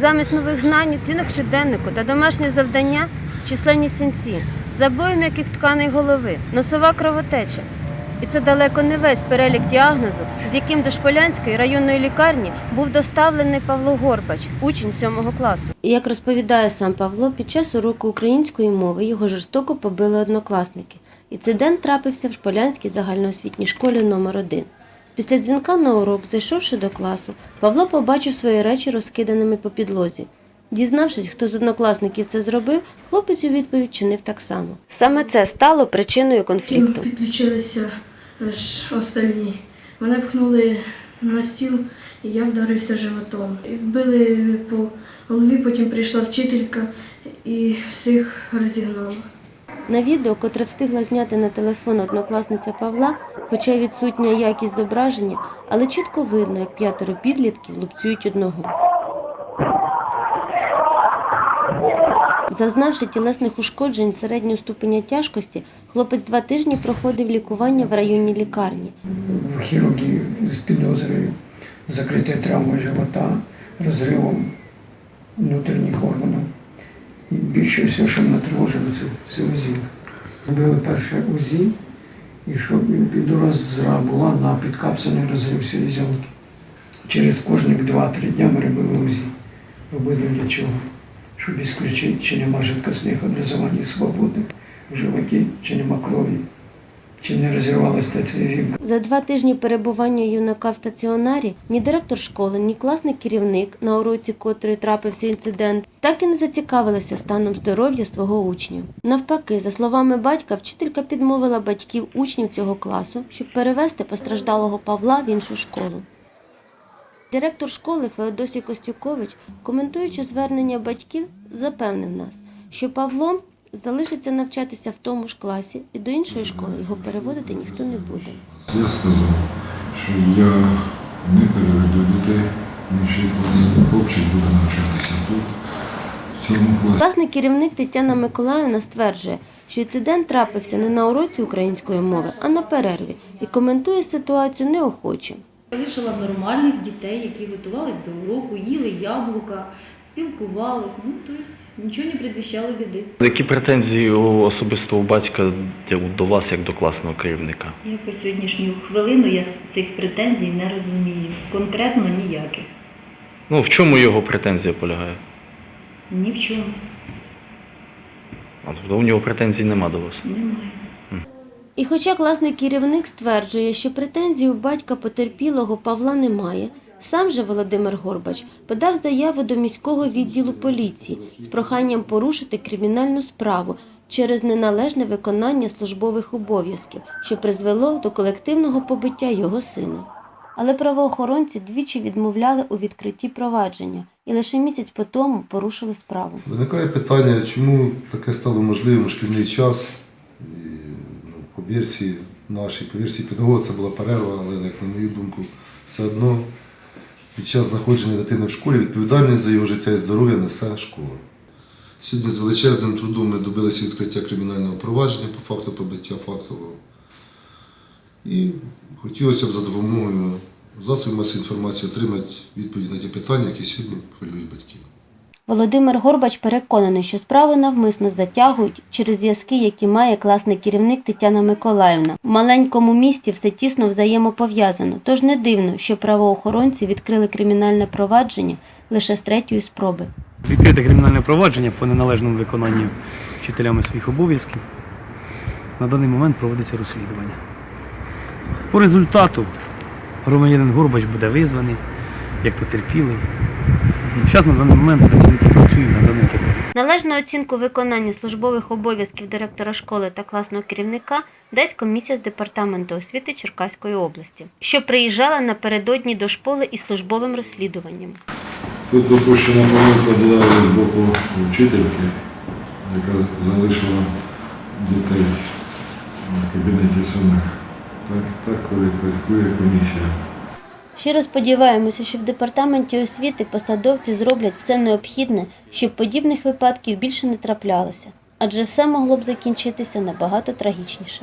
Замість нових знань, оцінок щоденнику та домашнього завдання численні синці, забої м'яких тканей голови, носова кровотеча. І це далеко не весь перелік діагнозу, з яким до Шполянської районної лікарні був доставлений Павло Горбач, учень сьомого класу. Як розповідає сам Павло, під час уроку української мови його жорстоко побили однокласники. Інцидент трапився в Шполянській загальноосвітній школі номер 1 Після дзвінка на урок, зайшовши до класу, Павло побачив свої речі розкиданими по підлозі. Дізнавшись, хто з однокласників це зробив, хлопець у відповідь чинив так само. Саме це стало причиною конфлікту. Підключилися ж остальні. Мене пхнули на стіл, і я вдарився животом. І вбили по голові, потім прийшла вчителька і всіх розігнала. На відео, котре встигла зняти на телефон однокласниця Павла, хоча й відсутня якість зображення, але чітко видно, як п'ятеро підлітків лупцюють одного. Зазнавши тілесних ушкоджень середнього ступеня тяжкості, хлопець два тижні проходив лікування в районній лікарні. в хірургії з підозрою закриття травми живота, розривом внутрішніх органів. Більше всього, що мене тривожило, це, це УЗІ. Робили перше УЗІ, і щоб підрозра була на підкапсаний розрив селезенки. Через кожних 2-3 дня ми робили УЗІ. Робили для чого? Щоб ісключити, чи нема жидкосних образувань свободи в животі, чи нема крові, чи не розірвалася та. За два тижні перебування юнака в стаціонарі ні директор школи, ні класний керівник, на уроці котрої трапився інцидент, так і не зацікавилися станом здоров'я свого учня. Навпаки, за словами батька, вчителька підмовила батьків учнів цього класу, щоб перевести постраждалого Павла в іншу школу. Директор школи Феодосій Костюкович, коментуючи звернення батьків, запевнив нас, що Павло залишиться навчатися в тому ж класі і до іншої школи його переводити ніхто не буде. Я сказав, що я не переведу дітей в інший клас. Хлопчик буде навчатися тут, в цьому класі. Класний керівник Тетяна Миколаївна стверджує, що інцидент трапився не на уроці української мови, а на перерві, і коментує ситуацію неохоче. Залишила нормальних дітей, які готувались до уроку, їли яблука, спілкувались. Ну, тобто нічого не предвіщало біди. Які претензії у особисто у батька до вас як до класного керівника? Я по сьогоднішню хвилину я цих претензій не розумію. Конкретно ніяких. Ну в чому його претензія полягає? Ні в чому. А, Тобто у нього претензій нема до вас. Немає. І хоча класний керівник стверджує, що претензій у батька потерпілого Павла немає, сам же Володимир Горбач подав заяву до міського відділу поліції з проханням порушити кримінальну справу через неналежне виконання службових обов'язків, що призвело до колективного побиття його сина. Але правоохоронці двічі відмовляли у відкритті провадження і лише місяць по тому порушили справу. Виникає питання, чому таке стало можливим у шкільний час. І, ну, по версії нашій, по версії педагога це була перерва, але, як на мою думку, все одно під час знаходження дитини в школі відповідальність за його життя і здоров'я несе школа. Сьогодні з величезним трудом ми добилися відкриття кримінального провадження по факту побиття фактового. І хотілося б за допомогою засобів масової інформації отримати відповідь на ті питання, які сьогодні хвилюють батьків. Володимир Горбач переконаний, що справу навмисно затягують через зв'язки, які має класний керівник Тетяна Миколаївна. В маленькому місті все тісно взаємопов'язано, тож не дивно, що правоохоронці відкрили кримінальне провадження лише з третьої спроби. Відкрите кримінальне провадження по неналежному виконанню вчителями своїх обов'язків. На даний момент проводиться розслідування. По результату громадянин Горбач буде визваний як потерпілий. Зараз на даний момент працівники працюють над даним питанням. Належну оцінку виконання службових обов'язків директора школи та класного керівника дасть комісія з департаменту освіти Черкаської області, що приїжджала напередодні до школи із службовим розслідуванням. Тут допущена помилка була з боку вчительки, яка залишила дітей в кабінеті самих. Так, так кваліфікує комісія. Щиро сподіваємося, що в департаменті освіти посадовці зроблять все необхідне, щоб подібних випадків більше не траплялося, адже все могло б закінчитися набагато трагічніше.